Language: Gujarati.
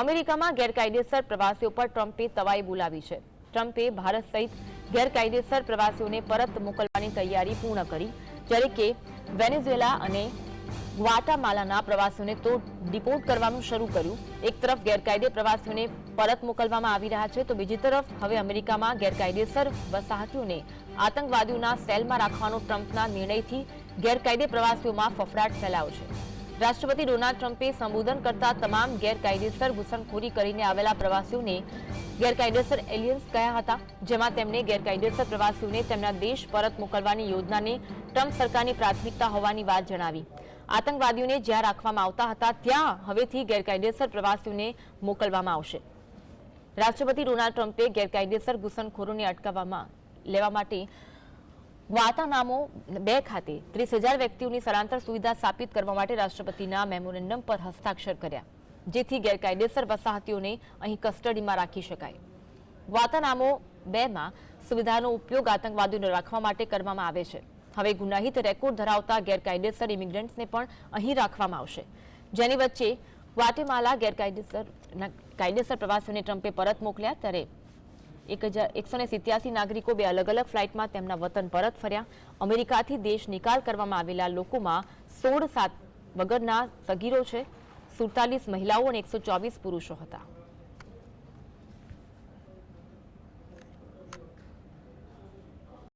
અમેરિકામાં ગેરકાયદેસર પ્રવાસીઓ પર ટ્રમ્પે તવાઈ બોલાવી છે. ટ્રમ્પે ભારત સહિત ગેરકાયદેસર પ્રવાસીઓને પરત મોકલવાની તૈયારી પૂર્ણ કરી. જ્યારે કે વેનેઝુએલા અને ગ્વાટામાલાના પ્રવાસીઓને તો ડિપોર્ટ કરવાનું શરૂ કર્યું. એક તરફ ગેરકાયદે પ્રવાસીઓને પરત મોકલવામાં આવી રહ્યા છે, તો બીજી તરફ હવે અમેરિકામાં ગેરકાયદેસર વસાહતીઓને આતંકવાદીઓના સેલમાં રાખવાનો ટ્રમ્પના નિર્ણયથી ગેરકાયદે પ્રવાસીઓમાં ફફડાટ ફેલાયો છે. રાષ્ટ્રપતિ ડોનાલ્ડ ટ્રમ્પે સંબોધન કરતા તમામ ગેરકાયદેસર ઘૂસણખોરી કરીને આવેલા પ્રવાસીઓને ગેરકાયદેસર એલિયન્સ કહ્યા હતા, જેમાં તેમણે ગેરકાયદેસર પ્રવાસીઓને તેમના દેશ પરત મોકલવાની યોજનાને ટ્રમ્પ સરકારની પ્રાથમિકતા હોવાની વાત જણાવી. આતંકવાદીઓને જ્યાં રાખવામાં આવતા હતા, ત્યાં હવેથી ગેરકાયદેસર પ્રવાસીઓને મોકલવામાં આવશે. રાષ્ટ્રપતિ ડોનાલ્ડ ટ્રમ્પે ગેરકાયદેસર ઘૂસણખોરોને અટકાવવામાં લેવા માટે વાતાનામો બે ખાતે ત્રીસ હજાર વ્યક્તિઓની સ્થળાંતર સુવિધા સ્થાપિત કરવા માટે રાષ્ટ્રપતિના મેમોરેન્ડમ પર હસ્તાક્ષર કર્યા. જેથી ગેરકાયદેસર વસાહતીઓને અહીં કસ્ટડીમાં રાખી શકાય. વાતાનામો બેમાં સુવિધાનો ઉપયોગ આતંકવાદીઓને રાખવા માટે કરવામાં આવે છે. હવે ગુનાહિત રેકોર્ડ ધરાવતા ગેરકાયદેસર ઇમિગ્રન્ટ્સને પણ અહીં રાખવામાં આવશે. જેની વચ્ચે ગ્વાટેમાલા ગેરકાયદેસર કાયદેસર પ્રવાસીઓને ટ્રમ્પે પરત મોકલ્યા ત્યારે એક હજાર એકસો ને સિત્યાસી નાગરિકો બે અલગ અલગ ફ્લાઇટમાં તેમના વતન પરત ફર્યા. અમેરિકાથી દેશ નિકાલ કરવામાં આવેલા લોકોમાં સોળ સાત વગરના સગીરો છે. સુડતાલીસ મહિલાઓ અને એકસો ચોવીસ પુરુષો હતા.